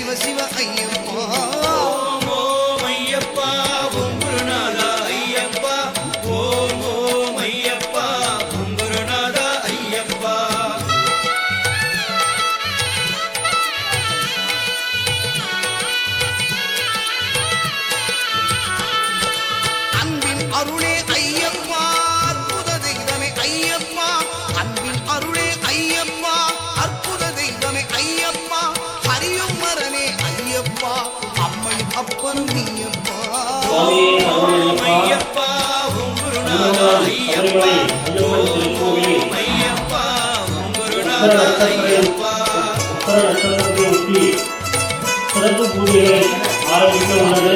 சிவ சிவ ஐயப்பா சிறப்பு பூஜைகளை ஆரம்பிக்க உள்ளது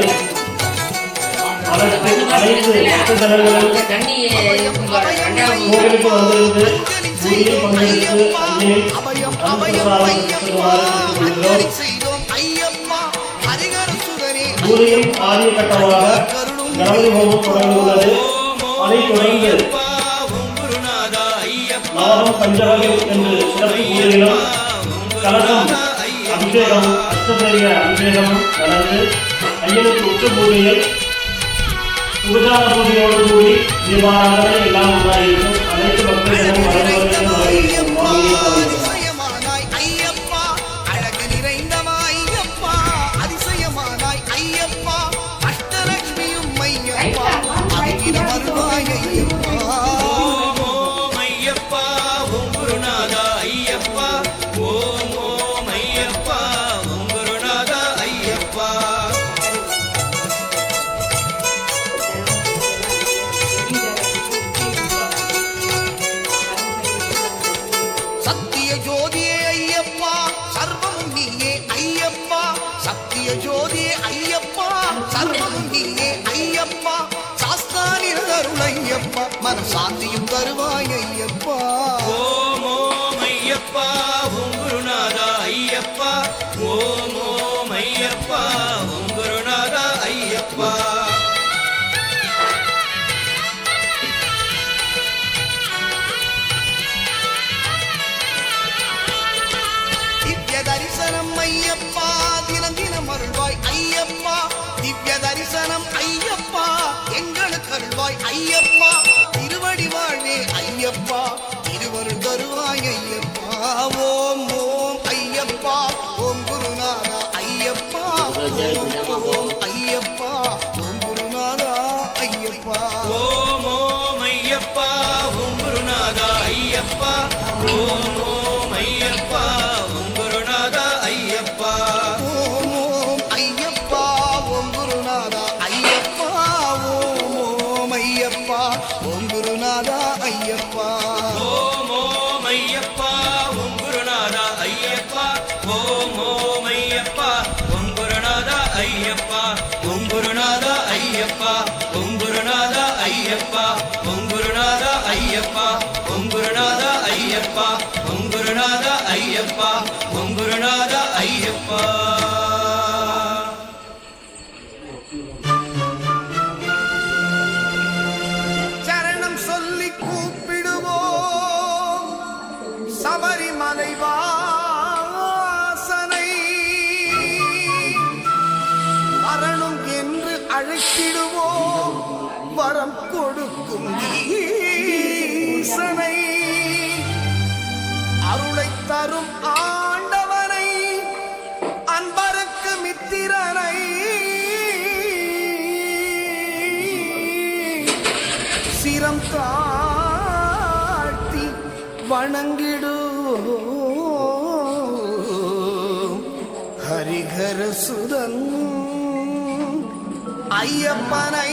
அதற்கு அனைத்து பக்தர்களும் கோவிலுக்கு வந்திருந்து பூஜையில் பங்கெடுத்து அன்னையில் அபயம் அபயம் பிரசாதம் ஐயப்பா கேட்டுக்கொள்கிறோம் பூஜையின் ஆரிய கட்டமாக கணபதி ஹோமம் தொடங்குகிறது. அதைத் தொடர்ந்து ஐயப்பா ஓம் பஞ்சவகை என்று சிறப்பு பூஜைகளும் கலசம் அபிஷேகம் அஷ்டபரிய அபிஷேகம் நடந்து ஐயனுக்கு உச்ச பூஜையில் உபசார பூஜையோடு கூடி தீபாராதனை எல்லாம் உண்டாயிருக்கும் அனைத்து பக்தர்களும் வரவழைக்கும் வரவேற்கும் சத்திய ஜோதியே ஐயப்பா சர்வமும் நீயே ஐயப்பா. சத்திய ஜோதியே ஐயப்பா சர்வமும் நீயே ஐயப்பா. சாஸ்தானிய தருள் ஐயப்பா மன சாந்தியும் தருவாய் ஐயப்பா. ஐயப்பா தினம் தினம் அருள்வாய். ஐயப்பா திவ்ய தரிசனம் ஐயப்பா. எங்களுக்கு அருள்வாய் ஐயப்பா. திருவடி வாழ்வே ஐயப்பா. திருவருள் தருவாய் ஐயப்பா. ஓம் ஓம் ஐயப்பா. ஓம் குருநாதா ஐயப்பா. ஓம் ஓம் ஐயப்பா. ஓம் குருநாதா ஐயப்பா. ஓம் ஓம் ஐயப்பா. ஓம் குருநாதா ஐயப்பா. ஓம் ஐயப்பா ஓம் குருநாதா ஐயப்பா ஓம் குருநாதா ஐயப்பா ஓம் குருநாதா ஐயப்பா. தரும் ஆண்டவனை அன்பருக்கு மித்திரனை. சிரம் தாழ்த்தி வணங்கிடுவோம். ஹரிகர சுதன் ஐயப்பனை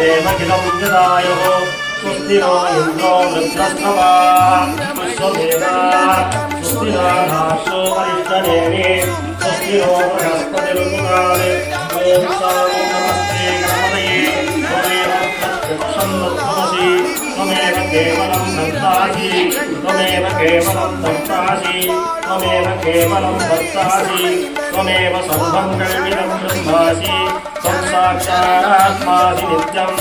देवकिलं जदायुः स्वस्तिनो इन्द्रो वृद्धस्तवा स्वदेवा स्वस्तिनाथाशो वरिष्ठदेवी स्वस्तिनो बृहस्पतिर्मुखान् ॐ सामः కేవలం సత్తాసి త్వమేవ కేవలం సత్తాసి త్వమేవ కేవలం సత్తాసి త్వమేవ సర్వం కల్పితం బ్రహ్మాసి సంసాక్షారాత్మాసి నిత్యం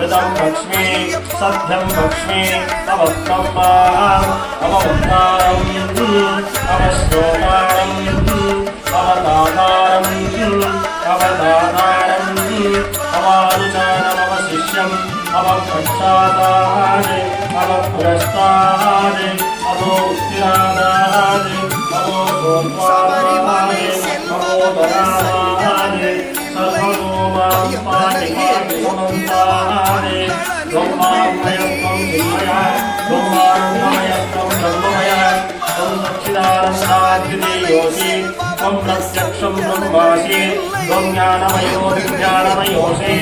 ృతం భక్ష్మి సభ్యం భక్ష్మి తవ ప్రమాణం అవతారం అవశ్రోమాణం అవతారం అవతారం అవారుచారమవశిష్యం अवदातारम् अवानुचारमवशिष्यम् अवप्रक्षादात् अवपुरस्तात् अवोत्तिरादात् अवोदोत्वादात् अवोदरादात् सर्वतोमां पाणिपाणिसमन्तात् ब्रह्मामयत्वं विमया ब्रह्मानन्दमयत्वं ब्रह्ममय त्वं सच्चिदानन्दाद्वितीयोऽसि त्वं प्रत्यक्षं ब्रह्मासि त्वं ज्ञानमयो विज्ञानमयोऽसि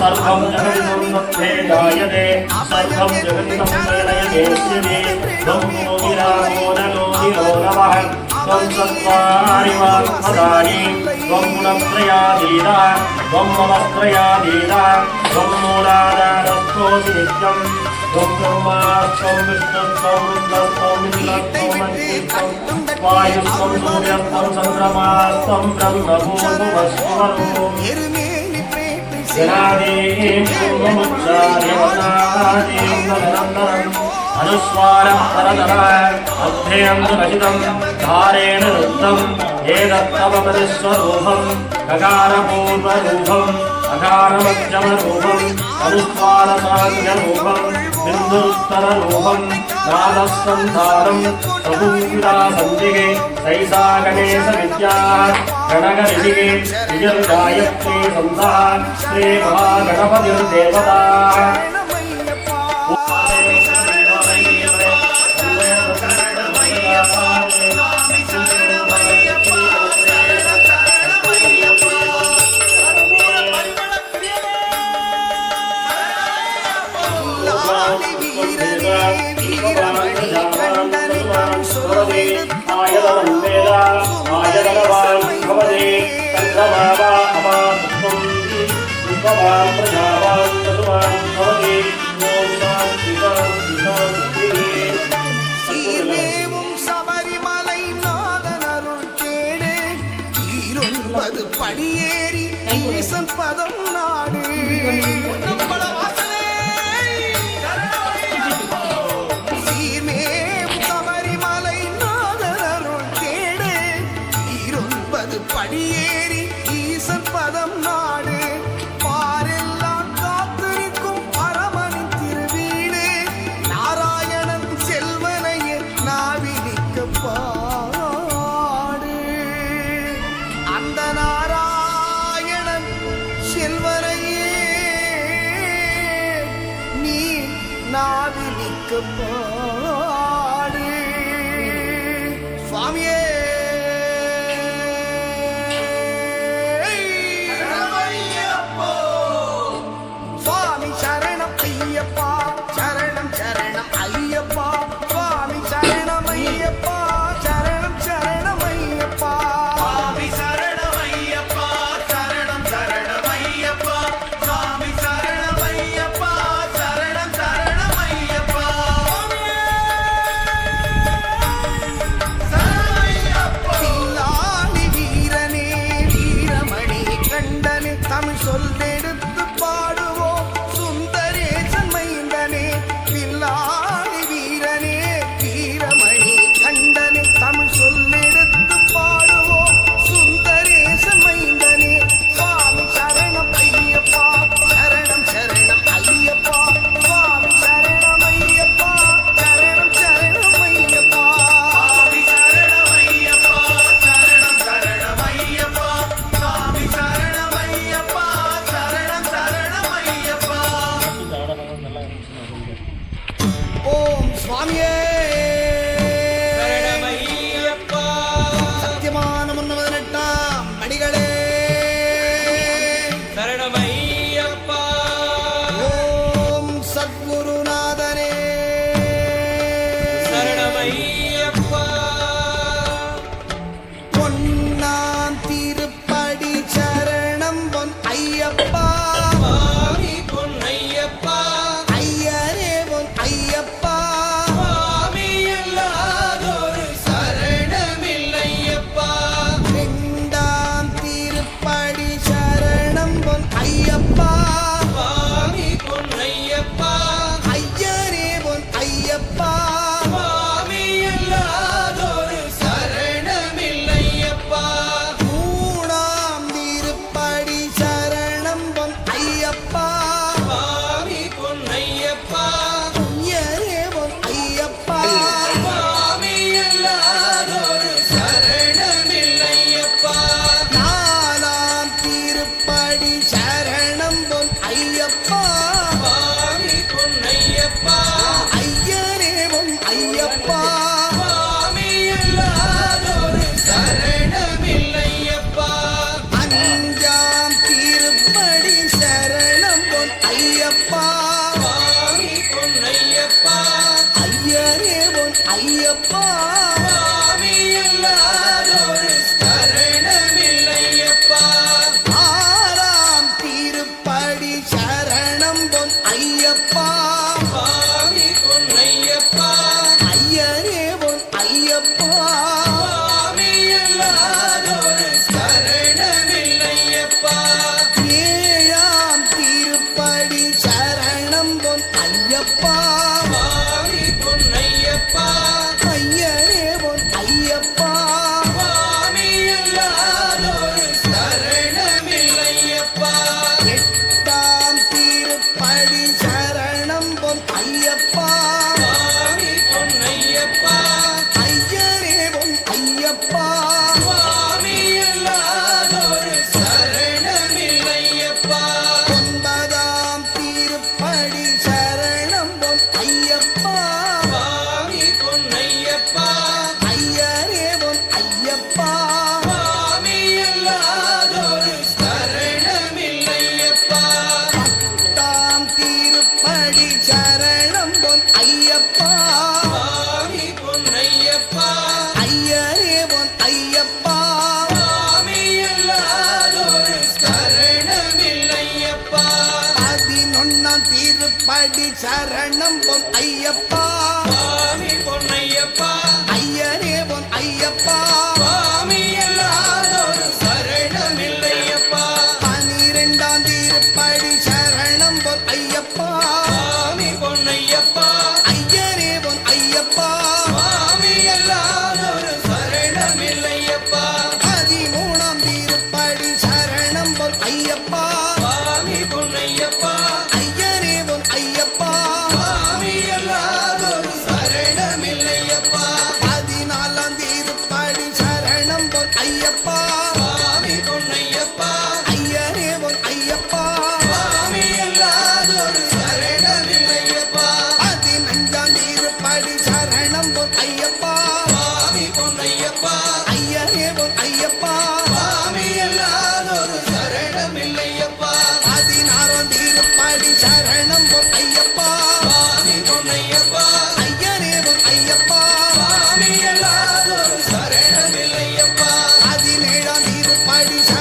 सर्वं जगदिदं मध्ये जायते सर्वं जगदिदं प्रलयनेष्यति त्वं योगिरामो नलो निरोधवः त्वं चत्वारि वाक्पदानि त्वं गुणत्रयाधीता त्वं ममत्रयाधीता त्वं मूलाधारस्थोऽसि नित्यं సంభ్రమాస్తం బ్రహ్మభూవస్వరూపం అనుస్వారమరదరద్ధేయందురచితం ధారేణ వృద్ధం ఏ దత్తమపరిస్వరూపం గగారపూర్వరూపం अजानमज्जमरूपम् अनुस्वारसान्यरूपम् बिन्दुस्तररूपम् नादसन्धारम् प्रभुविदासन्दिगे सैषा गणेशविद्याः गणगणिधिगे विजर्जायत्रे सन्धाः श्रीमहागणपतिर्देवताः படியேறி ஈசன் பதம் நாடு. பாரெல்லாம் காத்திருக்கும் பரமனின் திருவீடு. நாராயணன் செல்வனையே நாவினிக்க பாடு. அந்த நாராயணன் செல்வனையே நீ நாவினிக்க பாடு. சுவாமியே! ஐயப்பா சுவாமி பொன்னையப்பா. ladies.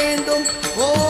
வேண்டும் ஓம்